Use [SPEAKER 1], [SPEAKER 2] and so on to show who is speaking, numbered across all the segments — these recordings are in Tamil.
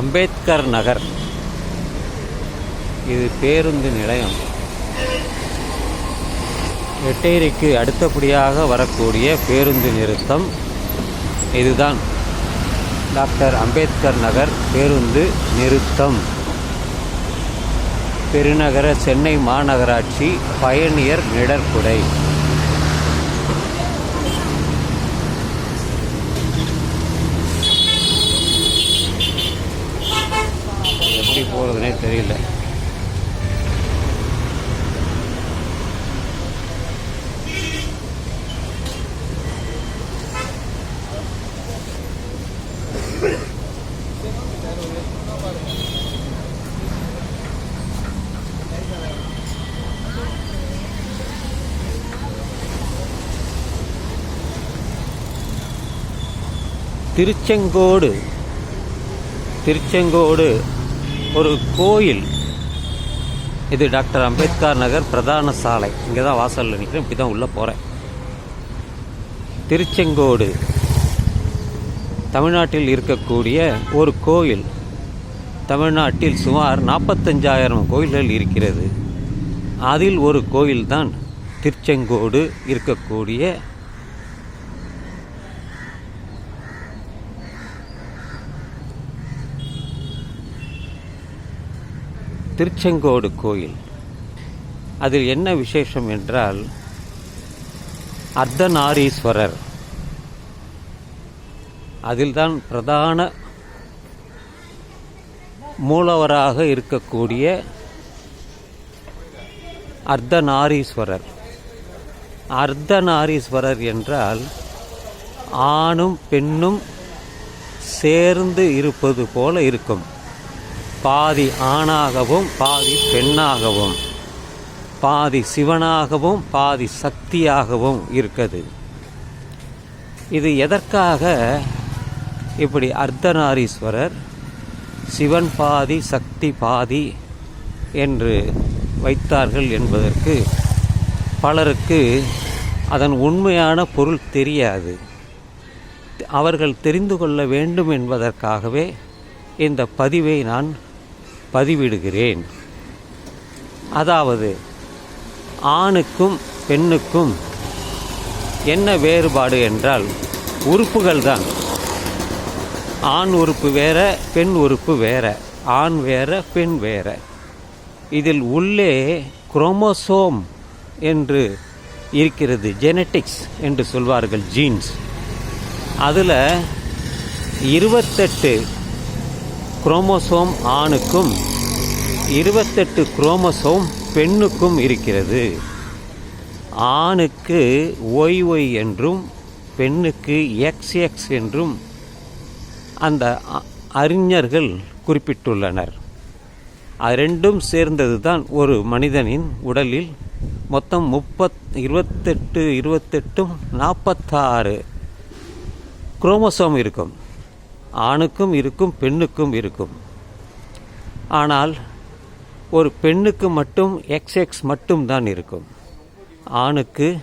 [SPEAKER 1] அம்பேத்கர் நகர். இது பேருந்து நிலையம். எட்டேரிக்கு அடுத்தபடியாக வரக்கூடிய பேருந்து நிறுத்தம் இதுதான். டாக்டர் அம்பேத்கர் நகர் பேருந்து நிறுத்தம். பெருநகர சென்னை மாநகராட்சி பயணியர் நிழற்குடை எப்படி போகிறதுனே தெரியல திருச்செங்கோடு திருச்செங்கோடு ஒரு கோயில். இது டாக்டர் அம்பேத்கர் நகர் பிரதான சாலை. இங்கே தான் வாசலில் நிற்கிறேன் இப்படி தான் உள்ளே போகிறேன் திருச்செங்கோடு. தமிழ்நாட்டில் இருக்கக்கூடிய ஒரு கோயில். தமிழ்நாட்டில் சுமார் நாற்பத்தஞ்சாயிரம் கோயில்கள் இருக்கிறது. அதில் ஒரு கோயில்தான் திருச்செங்கோடு இருக்கக்கூடிய திருச்செங்கோடு கோயில். அதில் என்ன விசேஷம் என்றால் அர்த்தநாரீஸ்வரர். அதில்தான் பிரதான மூலவராக இருக்கக்கூடிய அர்த்தநாரீஸ்வரர். அர்த்தநாரீஸ்வரர் என்றால் ஆணும் பெண்ணும் சேர்ந்து இருப்பது போல இருக்கும். பாதி ஆணாகவும் பாதி பெண்ணாகவும். பாதி சிவனாகவும் பாதி சக்தியாகவும் இருக்குது. இது எதற்காக இப்படி அர்த்தநாரீஸ்வரர் சிவன் பாதி சக்தி பாதி என்று வைத்தார்கள் என்பதற்கு பலருக்கு அதன் உண்மையான பொருள் தெரியாது. அவர்கள் தெரிந்து கொள்ள வேண்டும் என்பதற்காகவே இந்த பதிவை நான் பதிவிடுகிறேன். அதாவது ஆணுக்கும் பெண்ணுக்கும் என்ன வேறுபாடு என்றால் உறுப்புகள் தான். ஆண் உறுப்பு வேற பெண் உறுப்பு வேற ஆண் வேற பெண் வேற. இதில் உள்ளே குரோமோசோம் என்று இருக்கிறது ஜெனட்டிக்ஸ் என்று சொல்வார்கள் ஜீன்ஸ் அதில் இருபத்தெட்டு குரோமோசோம் ஆணுக்கும் இருபத்தெட்டு குரோமோசோம் பெண்ணுக்கும் இருக்கிறது. ஆணுக்கு ஒய் ஒய் என்றும் பெண்ணுக்கு எக்ஸ் எக்ஸ் என்றும் அந்த அறிஞர்கள் குறிப்பிட்டுள்ளனர். அது ரெண்டும் சேர்ந்தது தான் ஒரு மனிதனின் உடலில் மொத்தம் முப்பத் இருபத்தெட்டு இருபத்தெட்டும் நாற்பத்தாறு குரோமோசோம் இருக்கும். ஆணுக்கும் இருக்கும் பெண்ணுக்கும் இருக்கும். ஆனால் ஒரு பெண்ணுக்கு மட்டும் எக்ஸ் எக்ஸ் மட்டும் தான் இருக்கும். ஆணுக்கு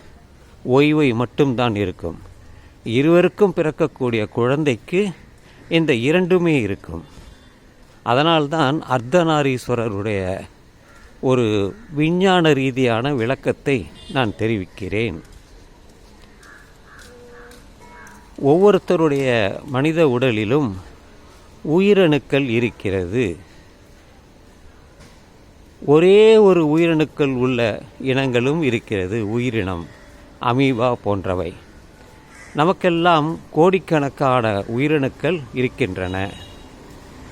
[SPEAKER 1] ஒய் மட்டும்தான் மட்டும் தான் இருக்கும். இருவருக்கும் பிறக்கக்கூடிய குழந்தைக்கு இந்த இரண்டுமே இருக்கும். அதனால்தான் அர்த்தநாரீஸ்வரருடைய ஒரு விஞ்ஞான ரீதியான விளக்கத்தை நான் தெரிவிக்கிறேன். ஒவ்வொருத்தருடைய மனித உடலிலும் உயிரணுக்கள் இருக்கிறது. ஒரே ஒரு உயிரணுக்கள் உள்ள இனங்களும் இருக்கிறது உயிரினம் அமீபா போன்றவை. நமக்கெல்லாம் கோடிக்கணக்கான உயிரணுக்கள் இருக்கின்றன.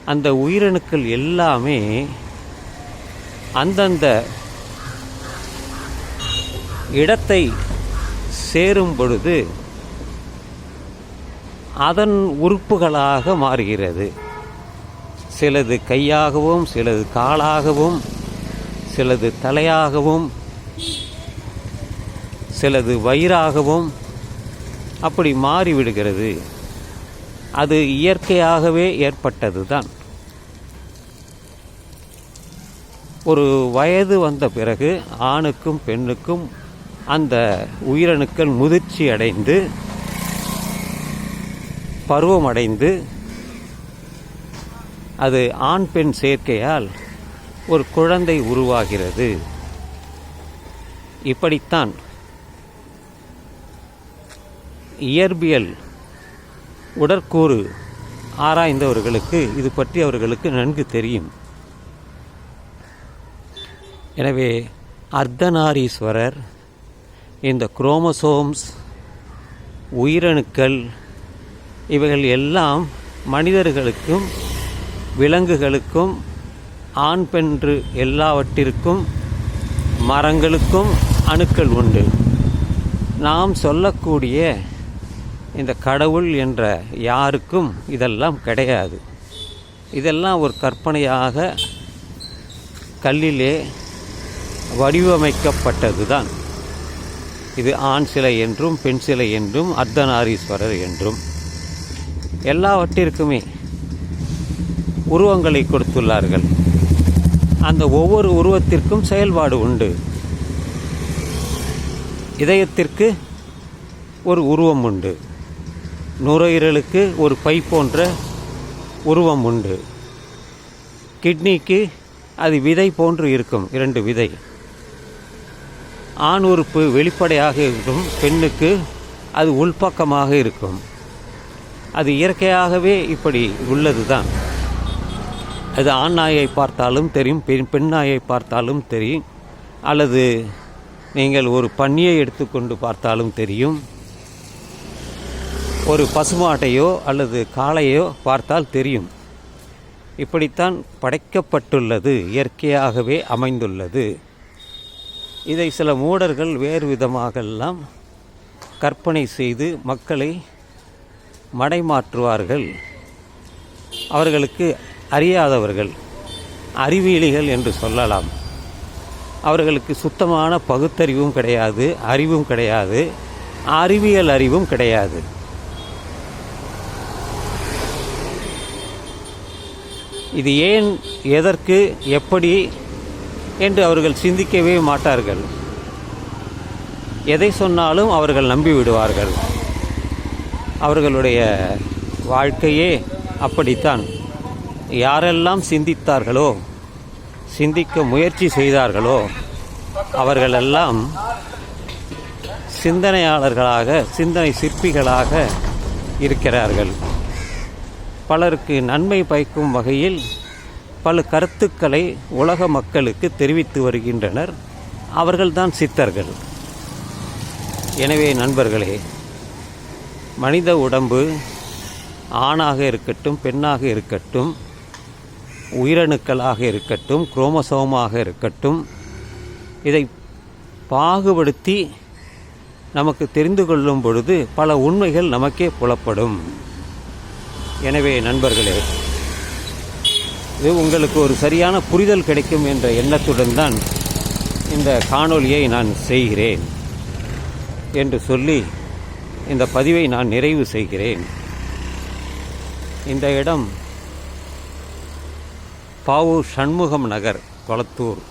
[SPEAKER 1] அந்த உயிரணுக்கள் எல்லாமே அந்தந்த இடத்தை சேரும் பொழுது அதன் உறுப்புகளாக மாறுகிறது. சிலது கையாகவும் சிலது காலாகவும் சிலது தலையாகவும் சிலது வயிறாகவும் அப்படி மாறிவிடுகிறது. அது இயற்கையாகவே ஏற்பட்டது தான் ஒரு வயது வந்த பிறகு ஆணுக்கும் பெண்ணுக்கும் அந்த உயிரணுக்கள் முதிர்ச்சி அடைந்து பருவமடைந்து அது ஆண் பெண் சேர்க்கையால் ஒரு குழந்தை உருவாகிறது. இப்படித்தான் இயற்பியல் உடற்கூறு ஆராய்ந்தவர்களுக்கு இது பற்றி அவர்களுக்கு நன்கு தெரியும். எனவே அர்த்தநாரீஸ்வரர் இந்த குரோமசோம்ஸ் உயிரணுக்கள் இவைகள் எல்லாம் மனிதர்களுக்கும் விலங்குகளுக்கும் ஆண் பென்று எல்லாவற்றிற்கும் மரங்களுக்கும் அணுக்கள் உண்டு. நாம் சொல்லக்கூடிய இந்த கடவுள் என்ற யாருக்கும் இதெல்லாம் கிடையாது. இதெல்லாம் ஒரு கற்பனையாக கல்லிலே வடிவமைக்கப்பட்டது தான் இது ஆண் சிலை என்றும் பெண் சிலை என்றும் அர்த்தநாரீஸ்வரர் என்றும். எல்லாவற்றிற்குமே உருவங்களை கொடுத்துள்ளார்கள். அந்த ஒவ்வொரு உருவத்திற்கும் செயல்பாடு உண்டு. இதயத்திற்கு ஒரு உருவம் உண்டு. நுரையீரலுக்கு ஒரு பை போன்ற உருவம் உண்டு. கிட்னிக்கு அது விதை போன்று இருக்கும் இரண்டு விதை. ஆண் உறுப்பு வெளிப்படையாக இருக்கும் பெண்ணுக்கு அது உள்பக்கமாக இருக்கும். அது இயற்கையாகவே இப்படி உள்ளது தான் அது ஆண் நாயை பார்த்தாலும் தெரியும் பெண் பெண் நாயை பார்த்தாலும் தெரியும். அல்லது நீங்கள் ஒரு பன்னியை எடுத்துக்கொண்டு பார்த்தாலும் தெரியும். ஒரு பசுமாட்டையோ அல்லது காளையோ பார்த்தால் தெரியும். இப்படித்தான் படைக்கப்பட்டுள்ளது இயற்கையாகவே அமைந்துள்ளது. இதை சில மூடர்கள் வேறு விதமாகெல்லாம் கற்பனை செய்து மக்களை மடைமாற்றுவார்கள். அவர்களுக்கு அறியாதவர்கள் அறிவியலிகள் என்று சொல்லலாம். அவர்களுக்கு சுத்தமான பகுத்தறிவும் கிடையாது அறிவும் கிடையாது அறிவியல் அறிவும் கிடையாது. இது ஏன் எதற்கு எப்படி என்று அவர்கள் சிந்திக்கவே மாட்டார்கள். எதை சொன்னாலும் அவர்கள் நம்பி விடுவார்கள் அவர்களுடைய வாழ்க்கையே அப்படித்தான். யாரெல்லாம் சிந்தித்தார்களோ சிந்திக்க முயற்சி செய்தார்களோ அவர்களெல்லாம் சிந்தனையாளர்களாக சிந்தனை சிற்பிகளாக இருக்கிறார்கள். பலருக்கு நன்மை பயக்கும் வகையில் பல கருத்துக்களை உலக மக்களுக்கு தெரிவித்து வருகின்றனர். அவர்கள்தான் சித்தர்கள். எனவே நண்பர்களே மனித உடம்பு ஆணாக இருக்கட்டும் பெண்ணாக இருக்கட்டும் உயிரணுக்களாக இருக்கட்டும் குரோமசோமாக இருக்கட்டும் இதை பாகுபடுத்தி நமக்கு தெரிந்து கொள்ளும் பொழுது பல உண்மைகள் நமக்கே புலப்படும். எனவே நண்பர்களே இது உங்களுக்கு ஒரு சரியான புரிதல் கிடைக்கும் என்ற எண்ணத்துடன் தான் இந்த காணொலியை நான் செய்கிறேன் என்று சொல்லி இந்த பதிவை நான் நிறைவு செய்கிறேன். இந்த இடம் பாவூர் சண்முகம் நகர் கொளத்தூர்.